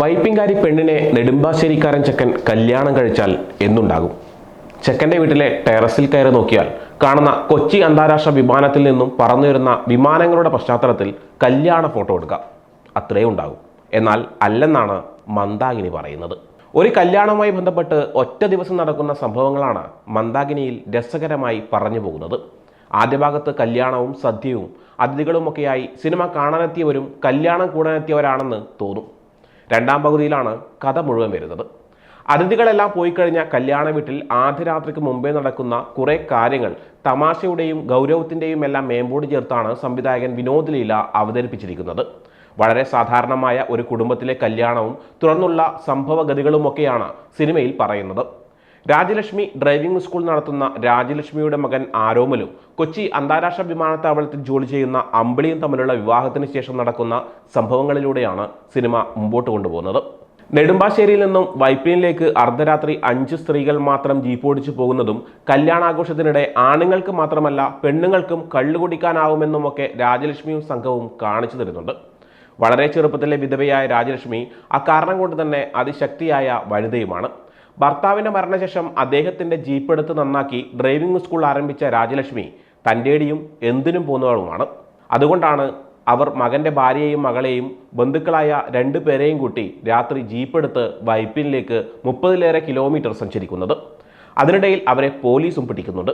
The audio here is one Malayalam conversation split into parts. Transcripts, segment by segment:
വൈപ്പിങ്കാരി പെണ്ണിനെ നെടുമ്പാശ്ശേരിക്കാരൻ ചെക്കൻ കല്യാണം കഴിച്ചാൽ എന്നുണ്ടാകും. ചെക്കന്റെ വീട്ടിലെ ടെറസിൽ കയറി നോക്കിയാൽ കാണുന്ന കൊച്ചി അന്താരാഷ്ട്ര വിമാനത്തിൽ നിന്നും പറന്നുവരുന്ന വിമാനങ്ങളുടെ പശ്ചാത്തലത്തിൽ കല്യാണ ഫോട്ടോ എടുക്കാം. അത്രേ ഉണ്ടാകും. എന്നാൽ അല്ലെന്നാണ് മന്ദാകിനി പറയുന്നത്. ഒരു കല്യാണവുമായി ബന്ധപ്പെട്ട് ഒറ്റ ദിവസം നടക്കുന്ന സംഭവങ്ങളാണ് മന്ദാകിനിയിൽ രസകരമായി പറഞ്ഞു പോകുന്നത്. ആദ്യ ഭാഗത്ത് കല്യാണവും സദ്യയും അതിഥികളുമൊക്കെയായി സിനിമ കാണാനെത്തിയവരും കല്യാണം കൂടാനെത്തിയവരാണെന്ന് തോന്നും. രണ്ടാം പകുതിയിലാണ് കഥ മുഴുവൻ വരുന്നത്. അതിഥികളെല്ലാം പോയി കഴിഞ്ഞ കല്യാണ വീട്ടിൽ ആദ്യ രാത്രിക്ക് മുമ്പേ നടക്കുന്ന കുറെ കാര്യങ്ങൾ തമാശയുടെയും ഗൗരവത്തിന്റെയും എല്ലാം മേമ്പോട് ചേർത്താണ് സംവിധായകൻ വിനോദ് ലീല അവതരിപ്പിച്ചിരിക്കുന്നത്. വളരെ സാധാരണമായ ഒരു കുടുംബത്തിലെ കല്യാണവും തുടർന്നുള്ള സംഭവഗതികളുമൊക്കെയാണ് സിനിമയിൽ പറയുന്നത്. രാജലക്ഷ്മി ഡ്രൈവിംഗ് സ്കൂൾ നടത്തുന്ന രാജലക്ഷ്മിയുടെ മകൻ ആരോമലും കൊച്ചി അന്താരാഷ്ട്ര വിമാനത്താവളത്തിൽ ജോലി ചെയ്യുന്ന അമ്പിളിയും തമ്മിലുള്ള വിവാഹത്തിന് ശേഷം നടക്കുന്ന സംഭവങ്ങളിലൂടെയാണ് സിനിമ മുമ്പോട്ട് കൊണ്ടുപോകുന്നത്. നെടുമ്പാശ്ശേരിയിൽ നിന്നും വൈപ്പിനിലേക്ക് അർദ്ധരാത്രി അഞ്ച് സ്ത്രീകൾ മാത്രം ജീപ്പ് ഓടിച്ചു പോകുന്നതും കല്യാണാഘോഷത്തിനിടെ ആണുങ്ങൾക്ക് മാത്രമല്ല പെണ്ണുങ്ങൾക്കും കള്ളു കുടിക്കാനാവുമെന്നുമൊക്കെ രാജലക്ഷ്മിയും സംഘവും കാണിച്ചു തരുന്നുണ്ട്. വളരെ ചെറുപ്പത്തിലെ വിധവയായ രാജലക്ഷ്മി അക്കാരണം കൊണ്ട് തന്നെ അതിശക്തിയായ വനിതയുമാണ്. ഭർത്താവിന്റെ മരണശേഷം അദ്ദേഹത്തിന്റെ ജീപ്പ് എടുത്ത് നന്നാക്കി ഡ്രൈവിംഗ് സ്കൂൾ ആരംഭിച്ച രാജലക്ഷ്മി തന്റെടിയും എന്തിനും പോകുന്നവളുമാണ്. അതുകൊണ്ടാണ് അവർ മകന്റെ ഭാര്യയെയും മകളെയും ബന്ധുക്കളായ രണ്ടു പേരെയും കൂട്ടി രാത്രി ജീപ്പ് എടുത്ത് വൈപ്പിനിലേക്ക് മുപ്പതിലേറെ കിലോമീറ്റർ സഞ്ചരിക്കുന്നത്. അതിനിടയിൽ അവരെ പോലീസും പിടിക്കുന്നുണ്ട്.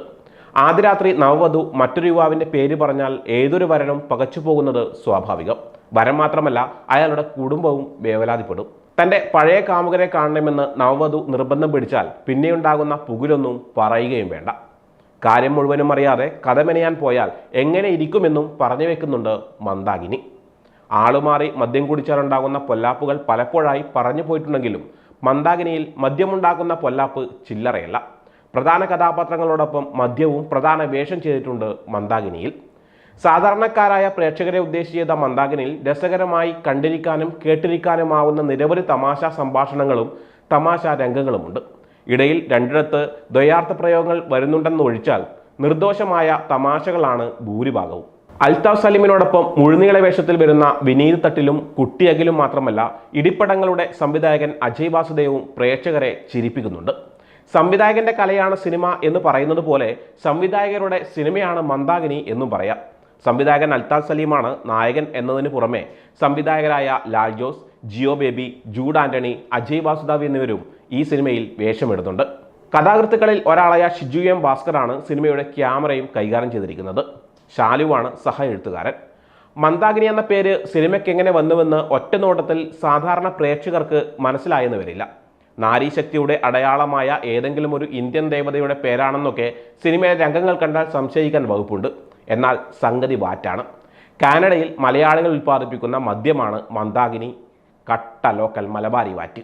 ആദ്യ രാത്രി നവവധു മറ്റൊരു യുവാവിന്റെ പേര് പറഞ്ഞാൽ ഏതൊരു വരനും പകച്ചു പോകുന്നത് സ്വാഭാവികം. വരം മാത്രമല്ല അയാളുടെ കുടുംബവും വേവലാതിപ്പെടും. തന്റെ പഴയ കാമുകരെ കാണണമെന്ന് നവവധു നിർബന്ധം പിടിച്ചാൽ പിന്നെയുണ്ടാകുന്ന പുകിലൊന്നും പറയുകയും വേണ്ട. കാര്യം മുഴുവനും അറിയാതെ കഥമെനയാൻ പോയാൽ എങ്ങനെ ഇരിക്കുമെന്നും പറഞ്ഞു വെക്കുന്നുണ്ട് മന്ദാകിനി. ആളുമാറി മദ്യം കുടിച്ചാലുണ്ടാകുന്ന പൊല്ലാപ്പുകൾ പലപ്പോഴായി പറഞ്ഞു പോയിട്ടുണ്ടെങ്കിലും മന്ദാകിനിയിൽ മദ്യമുണ്ടാക്കുന്ന പൊല്ലാപ്പ് ചില്ലറയല്ല. പ്രധാന കഥാപാത്രങ്ങളോടൊപ്പം മദ്യവും പ്രധാന വേഷം ചെയ്തിട്ടുണ്ട് മന്ദാകിനിയിൽ. സാധാരണക്കാരായ പ്രേക്ഷകരെ ഉദ്ദേശിച്ച് ചെയ്ത മന്ദാകിനിയിൽ രസകരമായി കണ്ടിരിക്കാനും കേട്ടിരിക്കാനുമാവുന്ന നിരവധി തമാശ സംഭാഷണങ്ങളും തമാശ രംഗങ്ങളുമുണ്ട്. ഇടയിൽ രണ്ടിടത്ത് ദ്വയാർത്ഥ പ്രയോഗങ്ങൾ വരുന്നുണ്ടെന്ന് ഒഴിച്ചാൽ നിർദോഷമായ തമാശകളാണ് ഭൂരിഭാഗവും. അൽതാഫ് സലീമിനോടൊപ്പം മുഴുനീള വേഷത്തിൽ വരുന്ന വിനീത് തട്ടിലും കുട്ടിയകിലും മാത്രമല്ല ഇടിപ്പടങ്ങളുടെ സംവിധായകൻ അജയ് വാസുദേവും പ്രേക്ഷകരെ ചിരിപ്പിക്കുന്നുണ്ട്. സംവിധായകന്റെ കലയാണ് സിനിമ എന്ന് പറയുന്നത് പോലെ സംവിധായകരുടെ സിനിമയാണ് മന്ദാകിനി എന്നും പറയാം. സംവിധായകൻ അൽതാഫ് സലീമാണ് നായകൻ എന്നതിന് പുറമെ സംവിധായകരായ ലാൽ ജോസ് ജിയോ ബേബി ജൂഡ് ആന്റണി അജയ് വാസുദേവ് എന്നിവരും ഈ സിനിമയിൽ വേഷമിടുന്നുണ്ട്. കഥാകൃത്തുക്കളിൽ ഒരാളായ ഷിജു എം ഭാസ്കറാണ് സിനിമയുടെ ക്യാമറയും കൈകാര്യം ചെയ്തിരിക്കുന്നത്. ഷാലുവാണ് സഹ എഴുത്തുകാരൻ. മന്ദാകിനി എന്ന പേര് സിനിമയ്ക്ക് എങ്ങനെ വന്നുവെന്ന് ഒറ്റ നോട്ടത്തിൽ സാധാരണ പ്രേക്ഷകർക്ക് മനസ്സിലായെന്ന് വരില്ല. നാരീശക്തിയുടെ അടയാളമായ ഏതെങ്കിലും ഒരു ഇന്ത്യൻ ദേവതയുടെ പേരാണെന്നൊക്കെ സിനിമയിലെ രംഗങ്ങൾ കണ്ടാൽ സംശയിക്കാൻ വകുപ്പുണ്ട്. എന്നാൽ സംഗതി വാറ്റാണ് കാനഡയിൽ മലയാളികൾ ഉൽപ്പാദിപ്പിക്കുന്ന മദ്യമാണ് മന്ദാകിനി കട്ട ലോക്കൽ മലബാരി വാറ്റ്.